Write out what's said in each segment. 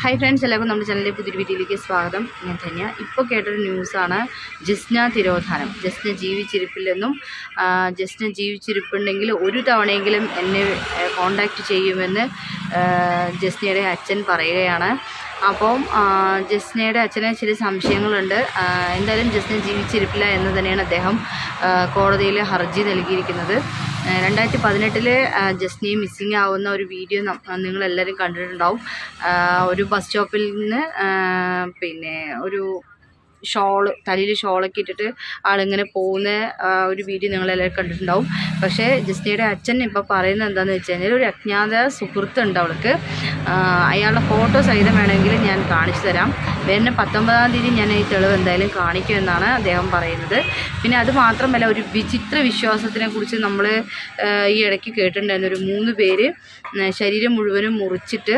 Hi friends എല്ലാവർക്കും നമ്മുടെ ചാനലിലെ പുതിയൊരു വീഡിയോയിലേക്ക് സ്വാഗതം. ഞാൻ ധന്യ. ഇപ്പോൾ കേട്ടൊരു ന്യൂസാണ് ജസ്ന തിരോധാനം. ജസ്ന ജീവിച്ചിരിപ്പില്ലെന്നും ജസ്ന ജീവിച്ചിരിപ്പുണ്ടെങ്കിൽ ഒരു തവണയെങ്കിലും എന്നെ കോണ്ടാക്റ്റ് ചെയ്യുമെന്ന് ജസ്നയുടെ അച്ഛൻ പറയുകയാണ്. അപ്പം ജസ്നയുടെ അച്ഛന് ചില സംശയങ്ങളുണ്ട്. എന്തായാലും ജസ്ന ജീവിച്ചിരിപ്പില്ല എന്ന് തന്നെയാണ് അദ്ദേഹം കോടതിയിൽ ഹർജി നൽകിയിരിക്കുന്നത്. രണ്ടായിരത്തി പതിനെട്ടിൽ ജസ്നയെ മിസ്സിങ് ആവുന്ന ഒരു വീഡിയോ നിങ്ങളെല്ലാവരും കണ്ടിട്ടുണ്ടാവും. ഒരു ബസ് സ്റ്റോപ്പിൽ നിന്ന് പിന്നെ ഒരു ഷോൾ തലയിൽ ഷോളൊക്കെ ഇട്ടിട്ട് ആളിങ്ങനെ പോകുന്ന ഒരു വീഡിയോ നിങ്ങളെല്ലാവരും കണ്ടിട്ടുണ്ടാവും. പക്ഷേ ജസ്നയുടെ അച്ഛൻ ഇപ്പോൾ പറയുന്നത് എന്താണെന്ന് വെച്ച് കഴിഞ്ഞാൽ ഒരു അജ്ഞാത സുഹൃത്തുണ്ട് അവൾക്ക്. അയാളുടെ ഫോട്ടോ സഹിതം വേണമെങ്കിൽ ഞാൻ കാണിച്ചു തരാം. വരുന്ന പത്തൊമ്പതാം തീയതി ഞാൻ ഈ തെളിവ് എന്തായാലും കാണിക്കുമെന്നാണ് അദ്ദേഹം പറയുന്നത്. പിന്നെ അത് മാത്രമല്ല ഒരു വിചിത്ര വിശ്വാസത്തിനെ കുറിച്ച് നമ്മൾ ഈ ഇടയ്ക്ക് കേട്ടിട്ടുണ്ടായിരുന്നു. ഒരു മൂന്ന് പേര് ശരീരം മുഴുവനും മുറിച്ചിട്ട്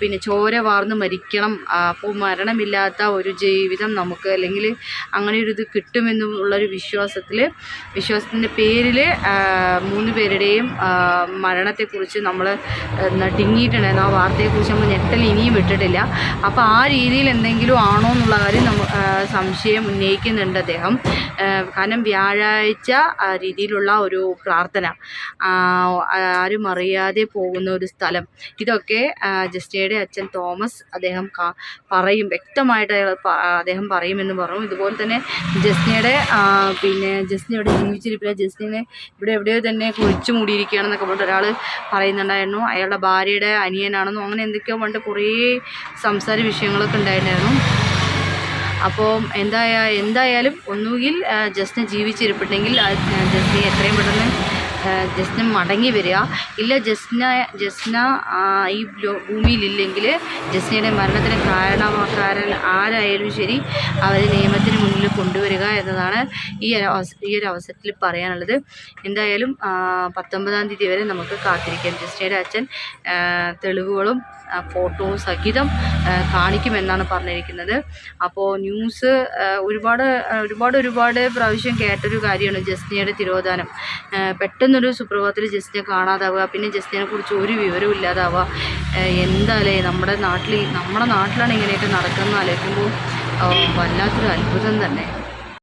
പിന്നെ ചോര വാർന്ന് മരിക്കണം. അപ്പോൾ മരണമില്ലാത്ത ഒരു ജീവിതം നമുക്ക് അല്ലെങ്കിൽ അങ്ങനെ ഒരു ഇത് കിട്ടുമെന്നുള്ളൊരു വിശ്വാസത്തിൽ വിശ്വാസത്തിന്റെ പേരിൽ മൂന്ന് പേരുടെയും മരണത്തെക്കുറിച്ച് നമ്മൾ ടിങ്ങിയിട്ടുണ്ടായിരുന്നു ആ വാർത്തയെക്കുറിച്ച് നമ്മൾ ഞെട്ടൽ ഇനിയും വിട്ടിട്ടില്ല. അപ്പോൾ ആ രീതിയിൽ എന്തെങ്കിലും ആണോ എന്നുള്ള കാര്യം നമ്മൾ സംശയം ഉന്നയിക്കുന്നുണ്ട് അദ്ദേഹം. കാരണം വ്യാഴാഴ്ച രീതിയിലുള്ള ഒരു പ്രാർത്ഥന ആരും അറിയാതെ പോകുന്ന ഒരു സ്ഥലം. ഇതൊക്കെ ജസ്റ്റിയുടെ അച്ഛൻ തോമസ് അദ്ദേഹം പറയും. വ്യക്തമായിട്ട് അദ്ദേഹം പറയുമെന്ന് പറഞ്ഞു. ഇതുപോലെ തന്നെ ജസ്നയുടെ പിന്നെ ജസ്ന ഇവിടെ ജീവിച്ചിരിപ്പില്ല ജസ്റ്റിനെ ഇവിടെ എവിടെയോ തന്നെ കുഴിച്ചു മൂടിയിരിക്കുകയാണെന്നൊക്കെ പറഞ്ഞിട്ട് ഒരാൾ പറയുന്നുണ്ടായിരുന്നു. അയാളുടെ ഭാര്യയുടെ അനിയനാണെന്നും അങ്ങനെ എന്തൊക്കെയോ പണ്ട് കുറേ സംസാര വിഷയങ്ങളൊക്കെ ഉണ്ടായിട്ടുണ്ടായിരുന്നു. അപ്പോൾ എന്തായാലും എന്തായാലും ഒന്നുകിൽ ജസ്റ്റിന് ജീവിച്ചിരിപ്പുണ്ടെങ്കിൽ ആ, എത്രയും പെട്ടെന്ന് ജസ്ന മടങ്ങി വരിക. ഇല്ല ജസ്ന ജസ്ന ഈ ഭൂമിയിലില്ലെങ്കിൽ ജസ്നയുടെ മരണത്തിന് കാരണക്കാരൻ ആരായാലും ശരി അവരെ നിയമത്തിന് മുന്നിൽ കൊണ്ടുവരിക എന്നതാണ് ഈ ഈ ഒരു അവസരത്തിൽ പറയാനുള്ളത്. എന്തായാലും പത്തൊമ്പതാം തീയതി വരെ നമുക്ക് കാത്തിരിക്കാം. ജസ്നയുടെ അച്ഛൻ തെളിവുകളും ഫോട്ടോ സഹിതം കാണിക്കുമെന്നാണ് പറഞ്ഞിരിക്കുന്നത്. അപ്പോൾ ന്യൂസ് ഒരുപാട് ഒരുപാട് ഒരുപാട് പ്രാവശ്യം കേട്ടൊരു കാര്യമാണ് ജസ്നയുടെ തിരോധാനം. ആ, പെട്ടെന്നൊരു സുപ്രഭാതത്തിൽ ജസ്റ്റിനെ കാണാതാവുക പിന്നെ ജസ്റ്റിനെ കുറിച്ച് ഒരു വിവരവും ഇല്ലാതാവുക. എന്താലേ നമ്മുടെ നാട്ടിൽ നമ്മുടെ നാട്ടിലാണ് ഇങ്ങനെയൊക്കെ നടക്കുന്നത് ആലോചിക്കുമ്പോൾ വല്ലാത്തൊരു അത്ഭുതം തന്നെ.